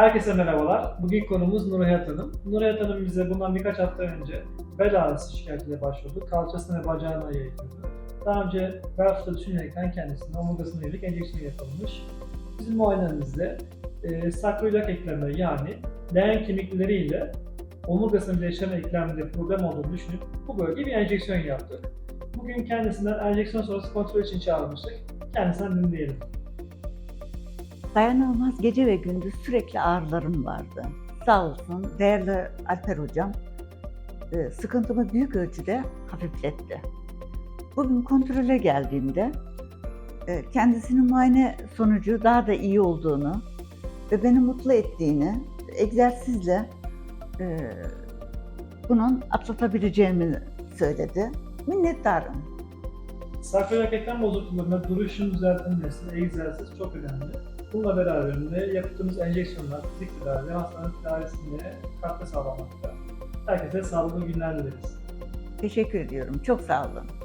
Herkese merhabalar. Bugün konumuz Nurhayat Hanım. Nurhayat Hanım bize bundan birkaç hafta önce bel ağrısı şikayetiyle başvurdu. Kalçasına ve bacağına yayılıyordu. Daha önce fıtığı düşünerekten kendisine omurgasına yönelik enjeksiyon yapılmış. Bizim muayenemizde e, sakroiliak eklemleri yani leğen kemikleriyle omurgasının birleşen eklemde problem olduğunu düşünüp bu bölgeye bir enjeksiyon yaptık. Bugün kendisinden enjeksiyon sonrası kontrol için çağırmıştık. Kendisinden dinleyelim. Dayanılmaz gece ve gündüz sürekli ağrılarım vardı. Sağ olsun değerli Alper hocam e, sıkıntımı büyük ölçüde hafifletti. Bugün kontrole geldiğimde e, kendisinin muayene sonucu daha da iyi olduğunu ve beni mutlu ettiğini, egzersizle e, bunun atlatabileceğimi söyledi. Minnettarım. Sakroiliak eklem bozukluklarında duruşun düzeltilmesi, egzersiz çok önemli. Bununla beraberinde yaptığımız enjeksiyonlar, fizik tedavi ve hastane tedavisine katkı sağlamakta. Herkese sağlıklı günler dileriz. Teşekkür ediyorum. Çok sağ olun.